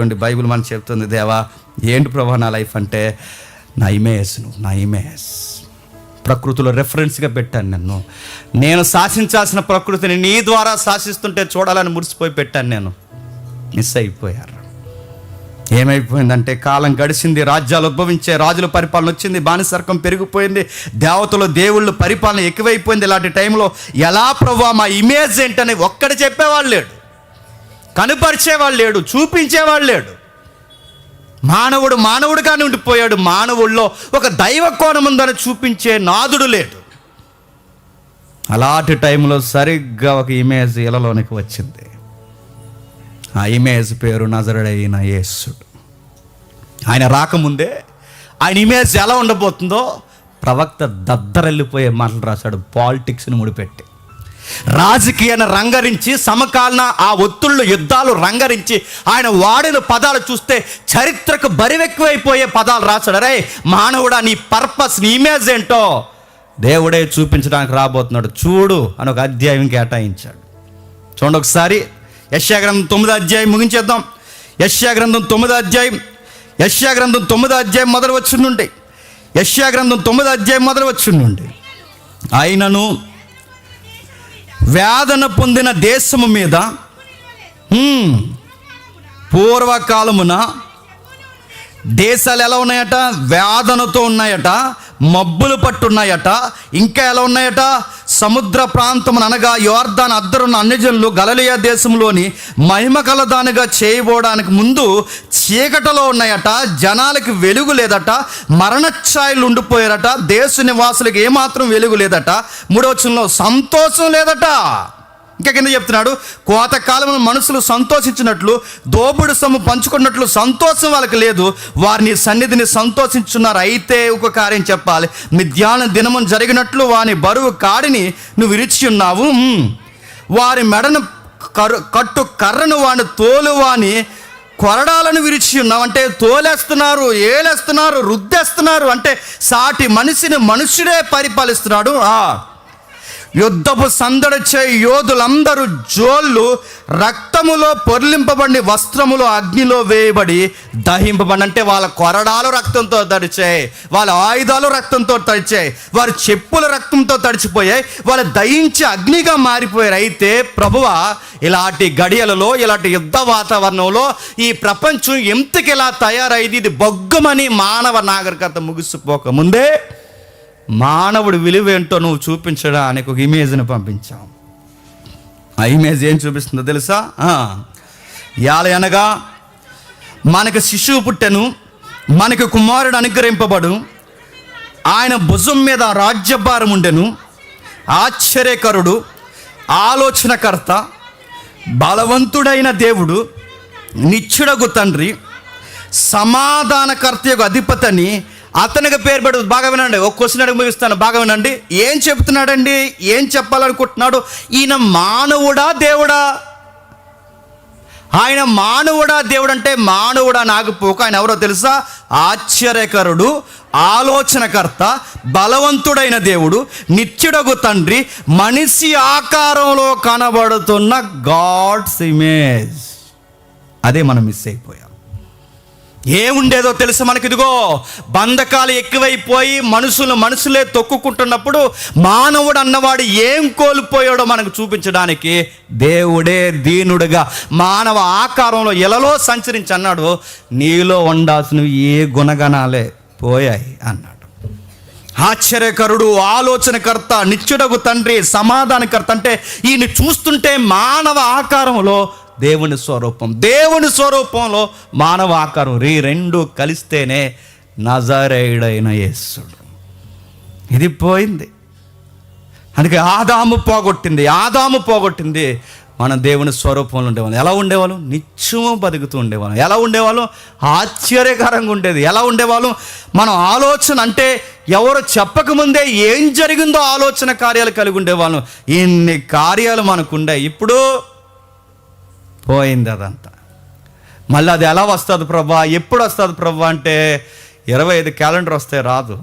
చూడండి బైబిల్ మనం చెప్తుంది దేవా ఏంటి ప్రభా నా లైఫ్ అంటే నా ఇమేజ్ నువ్వు నా ఇమేజ్ ప్రకృతిలో రెఫరెన్స్గా పెట్టాను నన్ను. నేను శాసించాల్సిన ప్రకృతిని నీ ద్వారా శాసిస్తుంటే చూడాలని మురిసిపోయి పెట్టాను నేను. మిస్ అయిపోయారు. ఏమైపోయిందంటే కాలం గడిచింది రాజ్యాలు ఉద్భవించే రాజుల పరిపాలన వచ్చింది బానిసర్కం పెరిగిపోయింది దేవతలు దేవుళ్ళు పరిపాలన ఎక్కువైపోయింది. ఇలాంటి టైంలో ఎలా ప్రభా మా ఇమేజ్ ఏంటని ఒక్కడ చెప్పేవాళ్ళు లేడు. కనుపరిచేవాడు లేడు చూపించేవాడు లేడు. మానవుడు మానవుడుగానే ఉండిపోయాడు. మానవుల్లో ఒక దైవ కోణం ఉందని చూపించే నాదుడు లేడు. అలాంటి టైంలో సరిగ్గా ఒక ఇమేజ్ ఇలలోనికి వచ్చింది. ఆ ఇమేజ్ పేరు నజరుడైన యేసుడు ఆయన రాకముందే ఆయన ఇమేజ్ ఎలా ఉండబోతుందో ప్రవక్త దద్దరెళ్ళిపోయే మాటలు రాశాడు పాలిటిక్స్ని ముడిపెట్టి. రాజకీయాన్ని రంగరించి సమకాలీన ఆ ఒత్తుళ్ళు యుద్ధాలు రంగరించి ఆయన వాడిన పదాలు చూస్తే చరిత్రకు బరివెక్కువైపోయే పదాలు రాశాడు. అరే మానవుడా నీ పర్పస్ నీ ఇమేజ్ ఏంటో దేవుడే చూపించడానికి రాబోతున్నాడు. చూడు అని ఒక అధ్యాయం కేటాయించాడు. చూడండి ఒకసారి యశాగ్రంథం తొమ్మిదో అధ్యాయం ముగించేద్దాం. యశాగ్రంథం తొమ్మిదో అధ్యాయం యశాగ్రంథం తొమ్మిదో అధ్యాయం మొదలు వచ్చి నుండి. యశ్యాగ్రంథం తొమ్మిదో అధ్యాయం మొదలు వచ్చి నుండి. ఆయనను వేదన పొందిన దేశము మీద పూర్వకాలమున దేశాలు ఎలా ఉన్నాయట? వేదనతో ఉన్నాయట మబ్బులు పట్టున్నాయట ఇంకా ఎలా ఉన్నాయట? సముద్ర ప్రాంతం అనగా యోర్దాన్ అద్దరున్న అన్యజనులు గలలియా దేశంలోని మహిమ కలదానిగా చేయబోవడానికి ముందు చీకటలో ఉన్నాయట జనాలకి వెలుగు లేదట మరణఛాయలు ఉండిపోయారట దేశ నివాసులకు ఏమాత్రం వెలుగు లేదట. మూడవచనంలో సంతోషం లేదట. ఇంకా కింద చెప్తున్నాడు కోతకాలంలో మనుషులు సంతోషించినట్లు దోపుడు సొమ్ము పంచుకున్నట్లు సంతోషం వాళ్ళకి లేదు. వారిని సన్నిధిని సంతోషించున్నారు. అయితే ఒక కార్యం చెప్పాలి. మిథ్యాన దినము జరిగినట్లు వాని బరువు కాడిని నువ్వు విరిచి ఉన్నావు. వారి మెడను కరు కట్టు కర్రను వాని తోలు వాని కొరడాలను విరిచి ఉన్నావు. అంటే తోలేస్తున్నారు ఏలేస్తున్నారు రుద్దేస్తున్నారు. అంటే సాటి మనిషిని మనుషుడే పరిపాలిస్తున్నాడు. ఆ. యుద్ధపు సందడిచే యోధులందరూ జోళ్ళు రక్తములో పొర్లింపబడి వస్త్రములో అగ్నిలో వేయబడి దహింపబడి అంటే వాళ్ళ కొరడాలు రక్తంతో తడిచాయి వాళ్ళ ఆయుధాలు రక్తంతో తడిచాయి వారి చెప్పులు రక్తంతో తడిచిపోయాయి వాళ్ళు దహించి అగ్నిగా మారిపోయారు. అయితే ప్రభువ ఇలాంటి గడియలలో ఇలాంటి యుద్ధ వాతావరణంలో ఈ ప్రపంచం ఎంతకి ఇలా తయారైంది? ఇది బొగ్గమని మానవ నాగరికత ముగిసిపోక ముందే మానవుడి విలువేంటో నువ్వు చూపించడానికి ఒక ఇమేజ్ని పంపించాం. ఆ ఇమేజ్ ఏం చూపిస్తుందో తెలుసా? యాల అనగా మనకు శిశువు పుట్టెను మనకు కుమారుడు అనుగ్రహింపబడు ఆయన భుజం మీద రాజ్యభారం ఉండెను ఆశ్చర్యకరుడు ఆలోచనకర్త బలవంతుడైన దేవుడు నిచ్చుడగు తండ్రి సమాధానకర్త యొక్క అధిపతని అతనికి పేరు పెడు బాగా వినండి. ఒక క్వశ్చన్ అడిగి ముగిస్తాను. బాగా వినండి. ఏం చెప్తున్నాడండి? ఏం చెప్పాలనుకుంటున్నాడు? ఈయన మానవుడా దేవుడా? ఆయన మానవుడా దేవుడు అంటే మానవుడా పోక ఆయన ఎవరో తెలుసా? ఆశ్చర్యకరుడు ఆలోచనకర్త బలవంతుడైన దేవుడు నిత్యుడగు తండ్రి మనిషి ఆకారంలో కనబడుతున్న గాడ్స్ ఇమేజ్. అదే మనం మిస్ అయిపోయాం. ఏముండేదో తెలుసు మనకి ఇదిగో బంధకాలు ఎక్కువైపోయి మనుషులు మనుషులే తొక్కుకుంటున్నప్పుడు మానవుడు అన్నవాడు ఏం కోల్పోయాడో మనకు చూపించడానికి దేవుడే దీనుడుగా. మానవ ఆకారంలో ఎలలో సంచరించి అన్నాడు నీలో ఉండాల్సినవి ఏ గుణగణాలే పోయాయి అన్నాడు. ఆశ్చర్యకరుడు ఆలోచనకర్త నిత్యుడగు తండ్రి సమాధానకర్త అంటే ఈయన చూస్తుంటే మానవ ఆకారంలో దేవుని స్వరూపం. దేవుని స్వరూపంలో మానవ ఆకారం. రీ రెండు కలిస్తేనే నజరేయుడైన యేసుడు. ఇది పోయింది. అందుకే ఆదాము పోగొట్టింది ఆదాము పోగొట్టింది మనం దేవుని స్వరూపంలో ఉండేవాళ్ళం. ఎలా ఉండేవాళ్ళం? నిత్యము బతుకుతూ ఉండేవాళ్ళం. ఎలా ఉండేవాళ్ళం? ఆశ్చర్యకరంగా ఉండేది. ఎలా ఉండేవాళ్ళం? మనం ఆలోచన అంటే ఎవరు చెప్పకముందే ఏం జరిగిందో ఆలోచన కార్యాలు కలిగి ఉండేవాళ్ళం. ఇన్ని కార్యాలు మనకుండే ఇప్పుడు పోయింది అదంతా. మళ్ళీ అది ఎలా వస్తుంది ప్రభా? ఎప్పుడు వస్తుంది ప్రభా అంటే ఇరవై ఐదు క్యాలెండర్ వస్తే రాదు.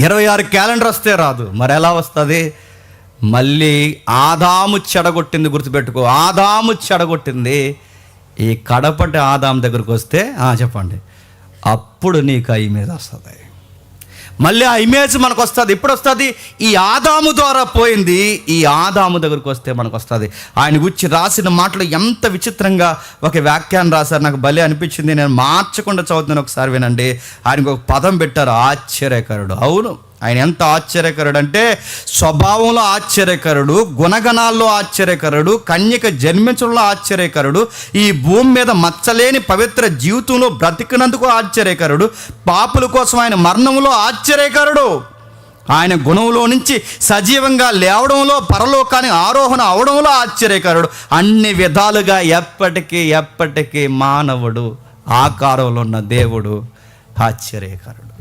ఇరవై ఆరు క్యాలెండర్ వస్తే రాదు. మరి ఎలా వస్తుంది? మళ్ళీ ఆదాము చెడగొట్టింది గుర్తుపెట్టుకో. ఆదాము చెడగొట్టింది. ఈ కడపటి ఆదాం దగ్గరకు వస్తే చెప్పండి. అప్పుడు నీకు ఆ మీద వస్తుంది. మళ్ళీ ఆ ఇమేజ్ మనకు వస్తుంది ఎప్పుడు వస్తుంది ఈ ఆదాము ద్వారా పోయింది. ఈ ఆదాము దగ్గరకు వస్తే మనకు వస్తుంది ఆయన గురించి రాసిన మాటలు ఎంత విచిత్రంగా ఒక వ్యాఖ్యానం రాశారు. నాకు భలే అనిపించింది. నేను మార్చకుండా చదువుతున్నాను. ఒకసారి వినండి. ఆయనకు ఒక పదం పెట్టారు. ఆశ్చర్యకరుడు. అవును. ఆయన ఎంత ఆశ్చర్యకరుడు అంటే స్వభావంలో ఆశ్చర్యకరుడు గుణగణాల్లో ఆశ్చర్యకరుడు కన్యక జన్మించడంలో ఆశ్చర్యకరుడు ఈ భూమి మీద మచ్చలేని పవిత్ర జీవితంలో బ్రతికినందుకు ఆశ్చర్యకరుడు పాపుల కోసం ఆయన మరణంలో ఆశ్చర్యకరుడు. ఆయన గుణంలో నుంచి సజీవంగా లేవడంలో పరలోకానికి ఆరోహణ అవడంలో ఆశ్చర్యకరుడు. అన్ని విధాలుగా ఎప్పటికీ ఎప్పటికీ మానవుడు ఆకారంలో ఉన్న దేవుడు ఆశ్చర్యకరుడు.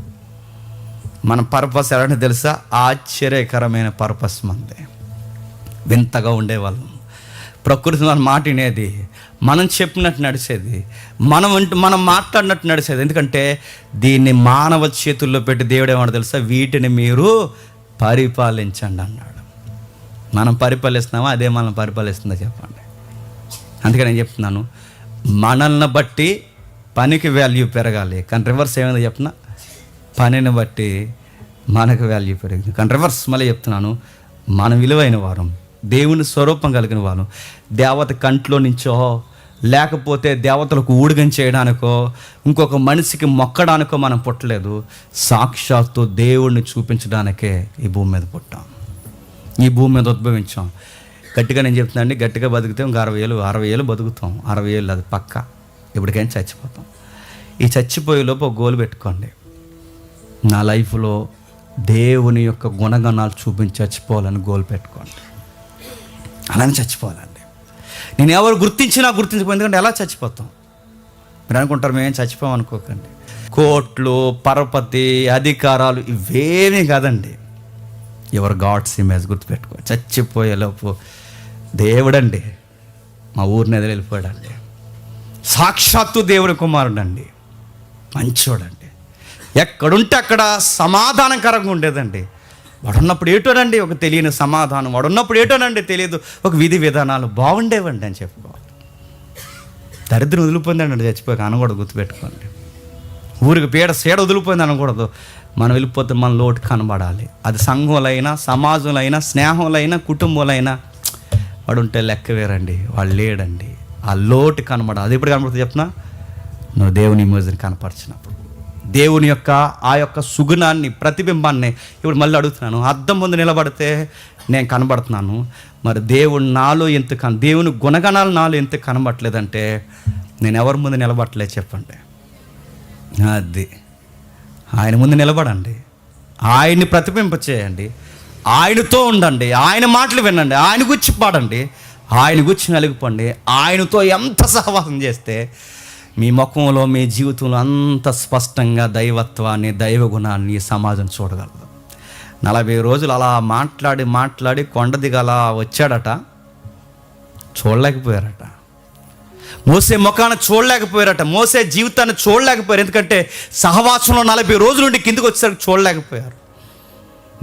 మన పర్పస్ ఎలాంటి తెలుసా? ఆశ్చర్యకరమైన పర్పస్ మంది. వింతగా ఉండేవాళ్ళం. ప్రకృతి మన మాట వినేది మనం చెప్పినట్టు నడిచేది మనం అంటూ మనం మాట్లాడినట్టు నడిచేది. ఎందుకంటే దీన్ని మానవ చేతుల్లో పెట్టి దేవుడు ఏమన్నా తెలుసా? వీటిని మీరు పరిపాలించండి అన్నాడు. మనం పరిపాలిస్తున్నామా? అదే మనం పరిపాలిస్తుందా చెప్పండి. అందుకే నేను చెప్తున్నాను మనల్ని బట్టి పనికి వాల్యూ పెరగాలి. కానీ రివర్స్ ఏమైందో చెప్పినా పనిని బట్టి మనకు వాల్యూ పెరిగింది. కానీ రివర్స్ మళ్ళీ చెప్తున్నాను. మనం విలువైన వారం దేవుని స్వరూపం కలిగిన వారం దేవత కంట్లో నుంచో లేకపోతే దేవతలకు ఊడిగం చేయడానికో ఇంకొక మనిషికి మొక్కడానికో మనం పుట్టలేదు. సాక్షాత్తు దేవుణ్ణి చూపించడానికే ఈ భూమి మీద పుట్టాం. ఈ భూమి మీద ఉద్భవించాం. గట్టిగా నేను చెప్తున్నానండి గట్టిగా బతికితే ఇంకా అరవై ఏళ్ళు అరవై ఏళ్ళు బతుకుతాం. అరవై ఏళ్ళు అది పక్క. ఇప్పటికైనా చచ్చిపోతాం. ఈ చచ్చిపోయే లోపు ఒక గోలు పెట్టుకోండి. నా లైఫ్లో దేవుని యొక్క గుణగణాలు చూపించి చచ్చిపోవాలని గోల్ పెట్టుకోండి. అలానే చచ్చిపోవాలండి. నేను ఎవరు గుర్తించినా గుర్తించకపోతే ఎందుకంటే ఎలా చచ్చిపోతాం? మీరు అనుకుంటారు మేము చచ్చిపోం అనుకోకండి. కోట్లు పరపతి అధికారాలు ఇవేమీ కాదండి. ఎవరు గాడ్స్ ఇమేజ్ గుర్తుపెట్టుకో చచ్చిపోయేలోపు దేవుడండి మా ఊరిని ఎదురు వెళ్ళిపోయాడండి సాక్షాత్తు దేవుని కుమారుడండి. మంచోడండి. ఎక్కడుంటే అక్కడ సమాధానకరంగా ఉండేదండి. వాడున్నప్పుడు ఏటోనండి ఒక తెలియని సమాధానం వాడున్నప్పుడు ఏటోనండి తెలియదు. ఒక విధి విధానాలు బాగుండేవండి అని చెప్పుకోవాలి. దరిద్రం వదిలిపోయిందండి చచ్చిపోయాక అనకూడదు గుర్తుపెట్టుకోండి. ఊరికి పీడ సీడ వదిలిపోయింది అనకూడదు. మనం వెళ్ళిపోతే మన లోటు కనబడాలి. అది సంఘంలైనా సమాజంలో స్నేహంలైనా కుటుంబంలైనా వాడు ఉంటే లెక్క వేరండి. వాడు లేడండి. ఆ లోటు కనబడాలి. అది ఎప్పుడు కనబడుతుంది చెప్పిన నువ్వు దేవుని ఇమేజ్ని కనపరిచినప్పుడు. దేవుని యొక్క ఆ యొక్క సుగుణాన్ని ప్రతిబింబాన్ని ఇప్పుడు మళ్ళీ అడుగుతున్నాను. అద్దం ముందు నిలబడితే నేను కనబడుతున్నాను. మరి దేవుడు నాలో ఎంత కన దేవుని గుణగణాలు నాలో ఎంత కనబడట్లేదంటే నేను ఎవరి ముందు నిలబడట్లేదు చెప్పండి. అది. ఆయన ముందు నిలబడండి. ఆయన్ని ప్రతిబింపచేయండి ఆయనతో ఉండండి. ఆయన మాటలు వినండి. ఆయన గుచ్చి పాడండి. ఆయన గుచ్చి నలిగిపోండి. ఆయనతో ఎంత సహవాసం చేస్తే మీ ముఖంలో మీ జీవితంలో అంత స్పష్టంగా దైవత్వాన్ని దైవ గుణాన్ని సమాజం చూడగలదు. నలభై రోజులు అలా మాట్లాడి మాట్లాడి కొండ దిగలా వచ్చాడట. చూడలేకపోయారట. మోసే ముఖాన్ని చూడలేకపోయారట. మోసే జీవితాన్ని చూడలేకపోయారు. ఎందుకంటే సహవాసంలో నలభై రోజుల నుండి కిందకు వచ్చేసరికి చూడలేకపోయారు.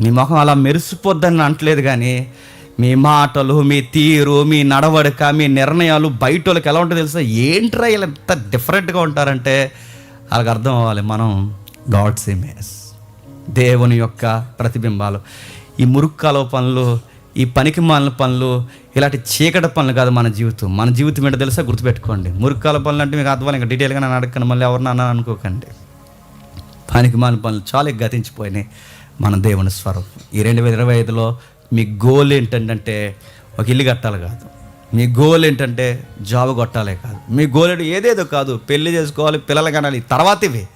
మీ ముఖం అలా మెరిసిపోద్దని అంటలేదు కానీ మీ మాటలు మీ తీరు మీ నడవడిక మీ నిర్ణయాలు బయట వాళ్ళకి ఎలా ఉంటుందో తెలుసా? ఏంట్రా ఇలా ఎంత డిఫరెంట్గా ఉంటారంటే వాళ్ళకి అర్థం అవ్వాలి. మనం గాడ్స్ ఇమేజ్. దేవుని యొక్క ప్రతిబింబాలు. ఈ మురుక్కాలో పనులు ఈ పనికి మాలిన పనులు ఇలాంటి చీకటి పనులు కాదు మన జీవితం. మన జీవితం ఏంటో తెలుసా? గుర్తుపెట్టుకోండి. మురుక్కాల పనులు అంటే మీకు అర్థం ఇంకా డీటెయిల్గా నేను అడగను మళ్ళీ ఎవరిని అన్నాను అనుకోకండి. పనికి మాలిన పనులు చాలా గతించిపోయినాయి మన దేవుని స్వరూపం. ఈ రెండు వేల ఇరవై ఐదులో మీ గోల్ ఏంటంటే ఒక ఇల్లు కట్టాలి కాదు. మీ గోల్ ఏంటంటే జాబ్ కొట్టాలే కాదు. మీ గోల్ ఏంటి? ఏదేదో కాదు. పెళ్ళి చేసుకోవాలి పిల్లలు కనాలి. తర్వాత ఇవి.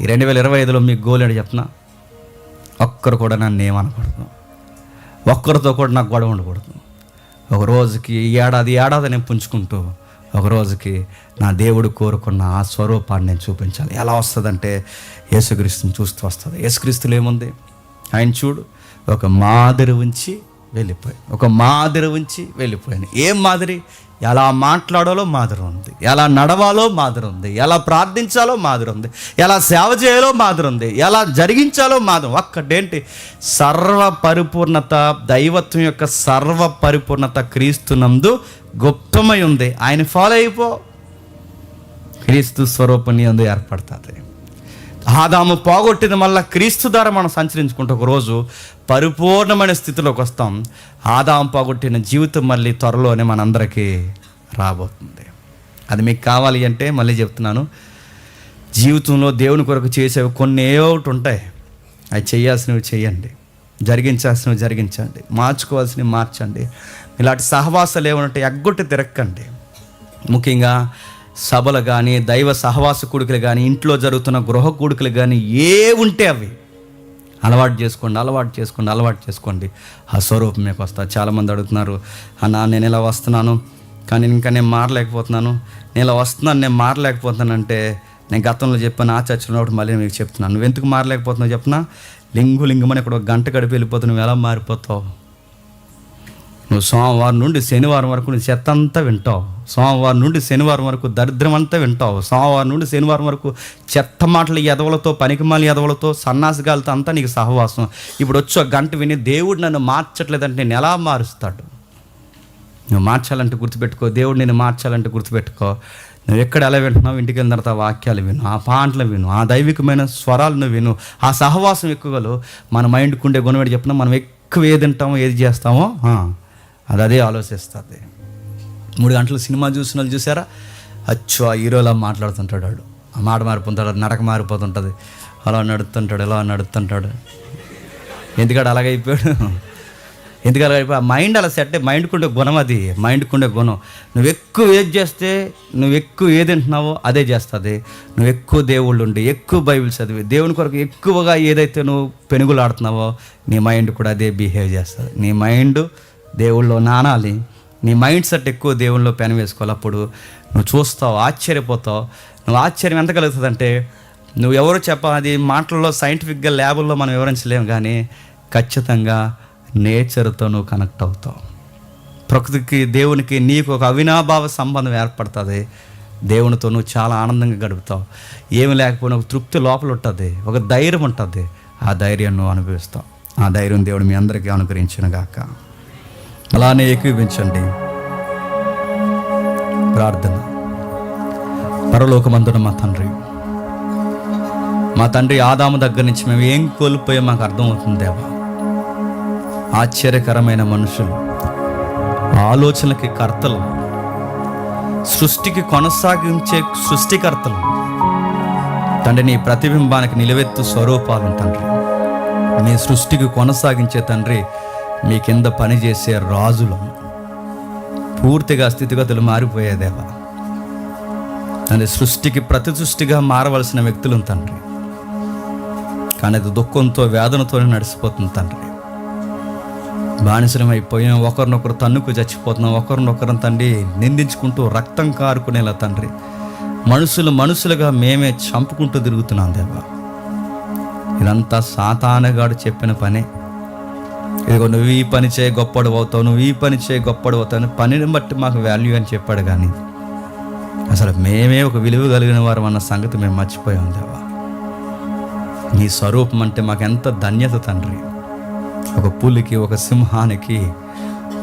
ఈ రెండు వేల ఇరవై ఐదులో మీ గోల్ ఏంటి చెప్పనా? ఒక్కరు కూడా నన్ను ఏమనకూడదు. ఒక్కరితో కూడా నాకు గొడవ ఉండకూడదు. ఒక రోజుకి ఏడాది ఏడాది నేను పుంజుకుంటూ ఒక రోజుకి నా దేవుడు కోరుకున్న ఆ స్వరూపాన్ని నేను చూపించాలి. ఎలా వస్తుందంటే యేసుక్రీస్తుని చూస్తూ వస్తుంది. యేసుక్రీస్తులు ఏముంది? ఆయన చూడు. ఒక మాదిరి ఉంచి వెళ్ళిపోయాను. ఒక మాదిరి ఉంచి వెళ్ళిపోయాను. ఏం మాదిరి? ఎలా మాట్లాడాలో మాదిరి ఉంది. ఎలా నడవాలో మాదిరి ఉంది. ఎలా ప్రార్థించాలో మాదిరి ఉంది. ఎలా సేవ చేయాలో మాదిరి ఉంది. ఎలా జరిగించాలో మాదిరి ఒక్కటేంటి? సర్వ పరిపూర్ణత దైవత్వం యొక్క సర్వ పరిపూర్ణత క్రీస్తునందు గుప్తమై ఉంది. ఆయన ఫాలో అయిపో. క్రీస్తు స్వరూపం నీ అందు ఏర్పడుతుంది. ఆదాము పోగొట్టిన మళ్ళా క్రీస్తు ద్వారా మనం సంచరించుకుంటే ఒక రోజు పరిపూర్ణమైన స్థితిలోకి వస్తాం. ఆదాము పోగొట్టిన జీవితం మళ్ళీ త్వరలోనే మనందరికీ రాబోతుంది. అది మీకు కావాలి అంటే మళ్ళీ చెప్తున్నాను. జీవితంలో దేవుని కొరకు చేసేవి కొన్ని ఒకటి ఉంటాయి. అవి చేయాల్సినవి చేయండి. జరిగించాల్సినవి జరిగించండి. మార్చుకోవాల్సినవి మార్చండి. ఇలాంటి సహవాసాలు ఏమంటే ఎగ్గొట్టి తిరక్కండి. ముఖ్యంగా సభలు కానీ దైవ సహవాస కూడికలు కానీ ఇంట్లో జరుగుతున్న గృహ కూడికలు కానీ ఏ ఉంటే అవి. అలవాటు చేసుకోండి అలవాటు చేసుకోండి అలవాటు చేసుకోండి. ఆ స్వరూపం మీకు వస్తా చాలామంది అడుగుతున్నారు అన్నా నేను ఇలా వస్తున్నాను కానీ ఇంకా నేను మారలేకపోతున్నాను. నేను ఇలా వస్తున్నాను నేను మారలేకపోతున్నాను అంటే నేను గతంలో చెప్పాను ఆ చర్చలో ఒకటి మళ్ళీ మీకు చెప్తున్నాను. నువ్వు ఎందుకు మారలేకపోతున్నావు చెప్పిన? లింగు లింగమని ఇక్కడ ఒక గంట గడిపి వెళ్ళిపోతావు నువ్వు ఎలా మారిపోతావు? నువ్వు సోమవారం నుండి శనివారం వరకు నువ్వు చెత్త అంతా వింటావు. సోమవారం నుండి శనివారం వరకు దరిద్రం అంతా వింటావు. సోమవారం నుండి శనివారం వరకు చెత్త మాటల ఎదవలతో పనికిమాలి ఎదవలతో సన్నాసిగాలతో అంతా నీకు సహవాసం. ఇప్పుడు వచ్చి ఒక గంట విని దేవుడు నన్ను మార్చట్లేదంటే నేను ఎలా మారుస్తాడు? నువ్వు మార్చాలంటే గుర్తుపెట్టుకో. దేవుడు నేను మార్చాలంటే గుర్తుపెట్టుకో. నువ్వు ఎక్కడ ఎలా వింటున్నావు? ఇంటికి వెళ్ళిన తర్వాత ఆ వాక్యాలు విను ఆ పాటలు విను ఆ దైవికమైన స్వరాలను విను. ఆ సహవాసం ఎక్కువలో మన మైండ్కి ఉండే గుణవేడి చెప్పిన మనం ఎక్కువ ఏది తింటామో ఏది చేస్తామో అది అదే ఆలోచిస్తుంది. మూడు గంటలు సినిమా చూసిన వాళ్ళు చూసారా? అచ్చు ఆ హీరోలా మాట్లాడుతుంటాడు వాడు. ఆ మాట మారిపోతుంటాడు నడక మారిపోతుంటుంది. అలా నడుస్తుంటాడు ఇలా నడుతుంటాడు ఎందుకంటే అలాగైపోయాడు ఎందుకు అలాగైపోయి ఆ మైండ్ అలా సెట్ మైండ్కి ఉండే గుణం అది మైండ్కి ఉండే గుణం. నువ్వు ఎక్కువ ఏది చేస్తే నువ్వు ఎక్కువ ఏది తింటున్నావో అదే చేస్తుంది. నువ్వు ఎక్కువ దేవుళ్ళు ఉండి ఎక్కువ బైబిల్ చదివి దేవుని కొరకు ఎక్కువగా ఏదైతే నువ్వు పెనుగులాడుతున్నావో నీ మైండ్ కూడా అదే బిహేవ్ చేస్తుంది. నీ మైండ్ దేవుళ్ళు నానాలి. నీ మైండ్ సెట్ ఎక్కువ దేవుళ్ళలో పెన వేసుకోవాలి అప్పుడు. నువ్వు చూస్తావు ఆశ్చర్యపోతావు. నువ్వు ఆశ్చర్యం ఎంత కలుగుతుందంటే నువ్వు ఎవరు చెప్పాలి అది మాటల్లో సైంటిఫిక్గా ల్యాబుల్లో మనం వివరించలేము కానీ ఖచ్చితంగా నేచర్తో నువ్వు కనెక్ట్ అవుతావు. ప్రకృతికి దేవునికి నీకు ఒక అవినాభావ సంబంధం ఏర్పడుతుంది. దేవునితో నువ్వు చాలా ఆనందంగా గడుపుతావు. ఏమి లేకపోయినా ఒక తృప్తి లోపల ఉంటుంది ఒక ధైర్యం ఉంటుంది. ఆ ధైర్యం నువ్వు అనుభవిస్తావు. ఆ ధైర్యం దేవుడు మీ అందరికీ అనుగ్రహించిన గాక. అలానే ఏకీవించండి. ప్రార్థన. పరలోకమందున మా తండ్రి. మా తండ్రి ఆదాము దగ్గర నుంచి మేము ఏం కోల్పోయా మాకు అర్థమవుతుంది దేవా. ఆశ్చర్యకరమైన మనుషులు ఆలోచనలకి కర్తలు సృష్టికి కొనసాగించే సృష్టికర్తలు. తండ్రి నీ ప్రతిబింబానికి నిలవెత్తు స్వరూపాలు తండ్రి. నీ సృష్టికి కొనసాగించే తండ్రి మీ కింద పనిచేసే రాజులు. పూర్తిగా స్థితిగతులు మారిపోయేదేవా తండ్రి సృష్టికి ప్రతి సృష్టిగా మారవలసిన వ్యక్తులు తండ్రి. కానీ అది దుఃఖంతో వేదనతోనే నడిచిపోతుంది తండ్రి. బానిసలం అయిపోయాం ఒకరినొకరు తన్నుకు చచ్చిపోతున్నాం. ఒకరినొకరు తండ్రి నిందించుకుంటూ రక్తం కారుకునేలా తండ్రి. మనుషులు మనుషులుగా మేమే చంపుకుంటూ తిరుగుతున్నాం దేవా. ఇదంతా సాతానగాడు చెప్పిన పనే. ఇదిగో నువ్వు ఈ పని చేయ గొప్పడు అవుతావు. నువ్వు ఈ పని చేయ గొప్పడు అవుతావు పనిని బట్టి మాకు వాల్యూ అని చెప్పాడు కానీ అసలు మేమే ఒక విలువ కలిగిన వారం అన్న సంగతి మేము మర్చిపోయాం దేవా. నీ స్వరూపం అంటే మాకు ఎంత ధన్యత తండ్రి. ఒక పులికి ఒక సింహానికి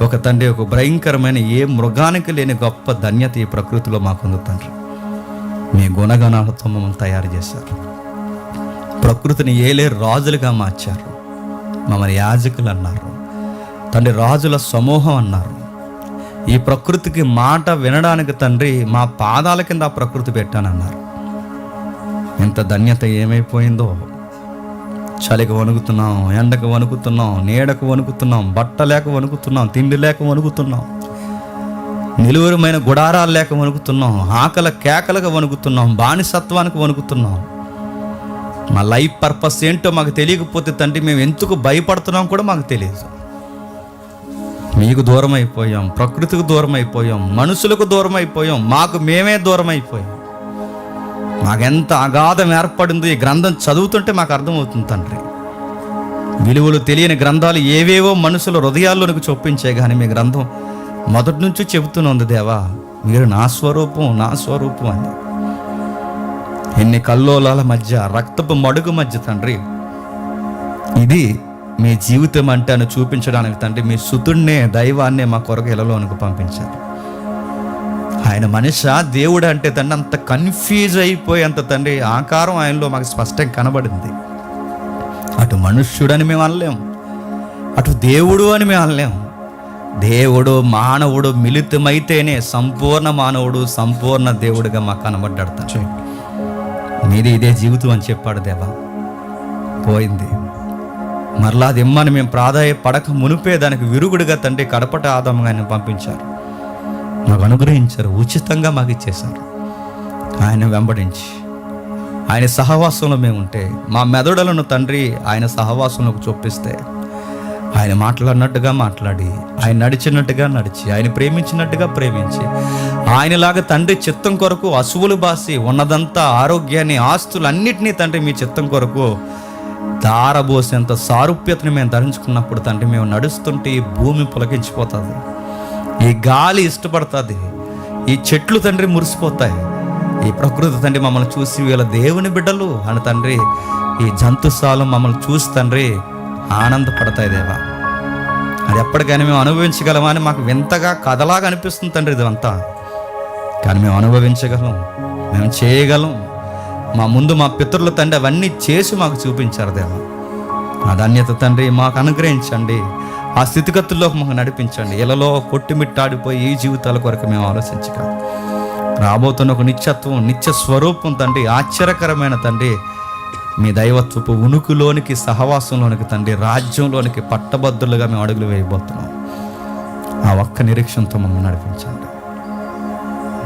ఒక తండ్రి ఒక భయంకరమైన ఏ మృగానికి లేని గొప్ప ధన్యత ఈ ప్రకృతిలో మాకుంది తండ్రి. మీ గుణగణాలతో మమ్మల్ని తయారు చేశారు. ప్రకృతిని ఏలే రాజులుగా మార్చారు. మమ్మల్ని యాజకులు అన్నారు. తండ్రి రాజుల సమూహం అన్నారు. ఈ ప్రకృతికి మాట వినడానికి తండ్రి మా పాదాల కింద ఆ ప్రకృతి పెట్టానన్నారు. ఎంత ధన్యత ఏమైపోయిందో? చలికి వణుకుతున్నాం ఎండకు వణుకుతున్నాం నీడకు వణుకుతున్నాం బట్ట లేక వణుకుతున్నాం తిండి లేక వణుకుతున్నాం నిలువరమైన గుడారాలు లేక వణుకుతున్నాం ఆకల కేకలకు వణుకుతున్నాం బానిసత్వానికి వణుకుతున్నాం. మా లైఫ్ పర్పస్ ఏంటో మాకు తెలియకపోతే తండ్రి మేము ఎందుకు భయపడుతున్నాం కూడా మాకు తెలియదు. మీకు దూరం అయిపోయాం ప్రకృతికి దూరం అయిపోయాం మనుషులకు దూరం అయిపోయాం మాకు మేమే దూరం అయిపోయాం. మాకెంత అగాధం ఏర్పడింది ఈ గ్రంథం చదువుతుంటే మాకు అర్థమవుతుంది తండ్రి. విలువలు తెలియని గ్రంథాలు ఏవేవో మనుషుల హృదయాల్లోనికి చొప్పించే కానీ మీ గ్రంథం మొదటి నుంచి చెబుతూనే ఉంది దేవా మీరు నా స్వరూపం నా స్వరూపం అని. ఎన్ని కల్లోలాల మధ్య రక్తపు మడుగు మధ్య తండ్రి. ఇది మీ జీవితం అంటే అని చూపించడానికి తండ్రి మీ సుతుడినే దైవాన్నే మా కొరకు ఇలలోనికి పంపించారు. ఆయన మనిష దేవుడు అంటే తండ్రి అంత కన్ఫ్యూజ్ అయిపోయేంత తండ్రి ఆకారం ఆయనలో మాకు స్పష్టంగా కనబడింది. అటు మనుష్యుడని మేము అనలేం అటు దేవుడు అని మేము అనలేం. దేవుడు మానవుడు మిళితమైతేనే సంపూర్ణ మానవుడు సంపూర్ణ దేవుడిగా మాకు కనబడ్డాడు తండ్రి. మీది ఇదే జీవితం అని చెప్పాడు దేవా. పోయింది. మరలా అది మేము ప్రాధాయ పడక మునిపే దానికి విరుగుడుగా తండ్రి కడపట ఆదాము ఆయన పంపించారు. మాకు అనుగ్రహించారు ఉచితంగా మాకు ఇచ్చేశారు. ఆయన వెంబడించి ఆయన సహవాసంలో మేము ఉంటే మా మెదడులను తండ్రి ఆయన సహవాసంలోకి చొప్పిస్తే ఆయన మాట్లాడినట్టుగా మాట్లాడి ఆయన నడిచినట్టుగా నడిచి ఆయన ప్రేమించినట్టుగా ప్రేమించి ఆయనలాగా తండ్రి చిత్తం కొరకు అసువులు బాసి ఉన్నదంతా ఆరోగ్యాన్ని ఆస్తులన్నిటినీ తండ్రి మీ చిత్తం కొరకు దారబోసేంత సారూప్యతని మేము ధరించుకున్నప్పుడు తండ్రి మేము నడుస్తుంటే ఈ భూమి పొలగించిపోతుంది ఈ గాలి ఇష్టపడుతుంది. ఈ చెట్లు తండ్రి మురిసిపోతాయి. ఈ ప్రకృతి తండ్రి మమ్మల్ని చూసి వీళ్ళ దేవుని బిడ్డలు అని తండ్రి ఈ జంతుసాలు మమ్మల్ని చూసి తండ్రి ఆనందపడతాయి దేవా. అది ఎప్పటికైనా మేము అనుభవించగలమా అని మాకు వింతగా కథలాగా అనిపిస్తుంది తండ్రి ఇదంతా. కానీ మేము అనుభవించగలం మేము చేయగలం. మా ముందు మా పితరుల తండ్రి అవన్నీ చేసి మాకు చూపించారు దేవా. ఆ ధన్యత తండ్రి మాకు అనుగ్రహించండి. ఆ స్థితిగతుల్లోకి మాకు నడిపించండి. ఇలాలో కొట్టుమిట్టాడిపోయి ఈ జీవితాల కొరకు మేము ఆలోచించగలం రాబోతున్న ఒక నిత్యత్వం నిత్య స్వరూపం తండ్రి ఆశ్చర్యకరమైన తండ్రి మీ దైవత్వపు ఉనుకులోనికి సహవాసంలోనికి తండ్రి రాజ్యంలోనికి పట్టభద్రులుగా మేము అడుగులు వేయబోతున్నాం. ఆ ఒక్క నిరీక్షణతో మమ్మల్ని నడిపించండి.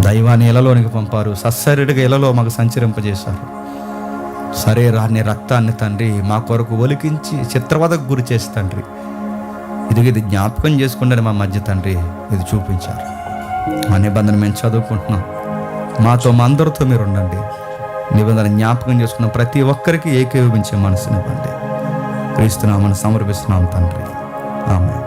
దైవాన్ని ఇలలోనికి పంపారు. సస్సరుడిగా ఇలలో మాకు సంచరింపజేశారు. శరీరాన్ని రక్తాన్ని తండ్రి మా కొరకు ఒలికించి చిత్రవదకు గురి చేసి తండ్రి. ఇది ఇది జ్ఞాపకం చేసుకుంటే మా మధ్య తండ్రి ఇది చూపించారు. మా నిబంధన మేము చదువుకుంటున్నాం. మాతో మా అందరితో మీరు ఉండండి నిబంధన జ్ఞాపకం చేసుకున్న ప్రతి ఒక్కరికి ఏకీభవించే మనసునివ్వండి. క్రీస్తునామని సమర్పిస్తున్నాం తండ్రి. ఆమె